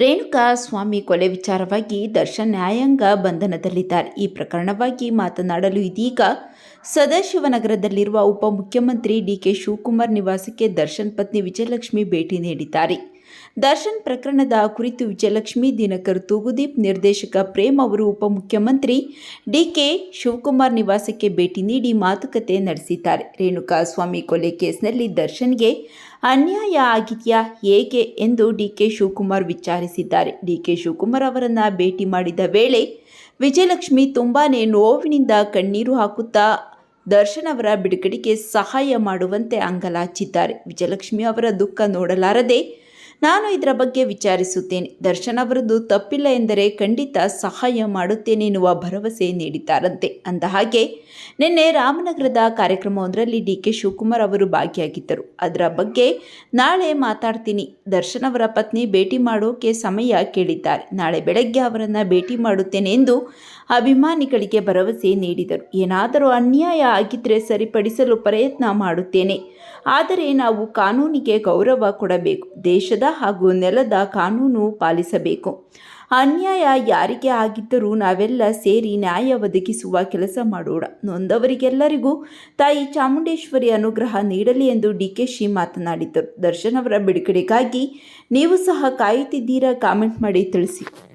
ರೇಣುಕಾ ಸ್ವಾಮಿ ಕೊಲೆ ವಿಚಾರವಾಗಿ ದರ್ಶನ್ ನ್ಯಾಯಾಂಗ ಬಂಧನದಲ್ಲಿದ್ದಾರೆ. ಈ ಪ್ರಕರಣವಾಗಿ ಮಾತನಾಡಲು ಇದೀಗ ಸದಾಶಿವನಗರದಲ್ಲಿರುವ ಉಪಮುಖ್ಯಮಂತ್ರಿ ಡಿಕೆ ಶಿವಕುಮಾರ್ ನಿವಾಸಕ್ಕೆ ದರ್ಶನ್ ಪತ್ನಿ ವಿಜಯಲಕ್ಷ್ಮಿ ಭೇಟಿ ನೀಡಿದ್ದಾರೆ. ದರ್ಶನ್ ಪ್ರಕರಣದ ಕುರಿತು ವಿಜಯಲಕ್ಷ್ಮಿ ದಿನಕರ್ ತೂಗುದೀಪ್ ನಿರ್ದೇಶಕ ಪ್ರೇಮ್ ಅವರು ಉಪಮುಖ್ಯಮಂತ್ರಿ ಡಿಕೆ ಶಿವಕುಮಾರ್ ನಿವಾಸಕ್ಕೆ ಭೇಟಿ ನೀಡಿ ಮಾತುಕತೆ ನಡೆಸಿದ್ದಾರೆ. ರೇಣುಕಾ ಸ್ವಾಮಿ ಕೊಲೆ ಕೇಸ್ನಲ್ಲಿ ದರ್ಶನ್ಗೆ ಅನ್ಯಾಯ ಆಗಿದೆಯಾ ಹೇಗೆ ಎಂದು ಡಿಕೆ ಶಿವಕುಮಾರ್ ವಿಚಾರಿಸಿದ್ದಾರೆ. ಡಿಕೆ ಶಿವಕುಮಾರ್ ಅವರನ್ನ ಭೇಟಿ ಮಾಡಿದ ವೇಳೆ ವಿಜಯಲಕ್ಷ್ಮಿ ತುಂಬಾನೇ ನೋವಿನಿಂದ ಕಣ್ಣೀರು ಹಾಕುತ್ತಾ ದರ್ಶನ್ ಅವರ ಬಿಡುಗಡೆಗೆ ಸಹಾಯ ಮಾಡುವಂತೆ ಅಂಗಲಾಚಿದ್ದಾರೆ. ವಿಜಯಲಕ್ಷ್ಮಿ ಅವರ ದುಃಖ ನೋಡಲಾರದೆ ನಾನು ಇದರ ಬಗ್ಗೆ ವಿಚಾರಿಸುತ್ತೇನೆ. ದರ್ಶನ್ ಅವರದ್ದು ತಪ್ಪಿಲ್ಲ ಎಂದರೆ ಖಂಡಿತ ಸಹಾಯ ಮಾಡುತ್ತೇನೆ ಎನ್ನುವ ಭರವಸೆ ನೀಡಿದ್ದಾರಂತೆ. ಅಂದ ಹಾಗೆ ನಿನ್ನೆ ರಾಮನಗರದ ಕಾರ್ಯಕ್ರಮವೊಂದರಲ್ಲಿ ಡಿ ಕೆ ಶಿವಕುಮಾರ್ ಅವರು ಭಾಗಿಯಾಗಿದ್ದರು. ಅದರ ಬಗ್ಗೆ ನಾಳೆ ಮಾತಾಡ್ತೀನಿ. ದರ್ಶನ್ ಅವರ ಪತ್ನಿ ಭೇಟಿ ಮಾಡೋಕೆ ಸಮಯ ಕೇಳಿದ್ದಾರೆ. ನಾಳೆ ಬೆಳಗ್ಗೆ ಅವರನ್ನು ಭೇಟಿ ಮಾಡುತ್ತೇನೆ ಎಂದು ಅಭಿಮಾನಿಗಳಿಗೆ ಭರವಸೆ ನೀಡಿದರು. ಏನಾದರೂ ಅನ್ಯಾಯ ಆಗಿದ್ದರೆ ಸರಿಪಡಿಸಲು ಪ್ರಯತ್ನ ಮಾಡುತ್ತೇನೆ. ಆದರೆ ನಾವು ಕಾನೂನಿಗೆ ಗೌರವ ಕೊಡಬೇಕು. ದೇಶದ ಹಾಗೂ ನೆಲದ ಕಾನೂನು ಪಾಲಿಸಬೇಕು. ಅನ್ಯಾಯ ಯಾರಿಗೆ ಆಗಿದ್ದರೂ ನಾವೆಲ್ಲ ಸೇರಿ ನ್ಯಾಯ ಒದಗಿಸುವ ಕೆಲಸ ಮಾಡೋಣ. ನೊಂದವರಿಗೆಲ್ಲರಿಗೂ ತಾಯಿ ಚಾಮುಂಡೇಶ್ವರಿ ಅನುಗ್ರಹ ನೀಡಲಿ ಎಂದು ಡಿಕೆಶಿ ಮಾತನಾಡಿದರು. ದರ್ಶನ್ ಅವರ ಬಿಡುಗಡೆಗಾಗಿ ನೀವು ಸಹ ಕಾಯುತ್ತಿದ್ದೀರಾ? ಕಾಮೆಂಟ್ ಮಾಡಿ ತಿಳಿಸಿ.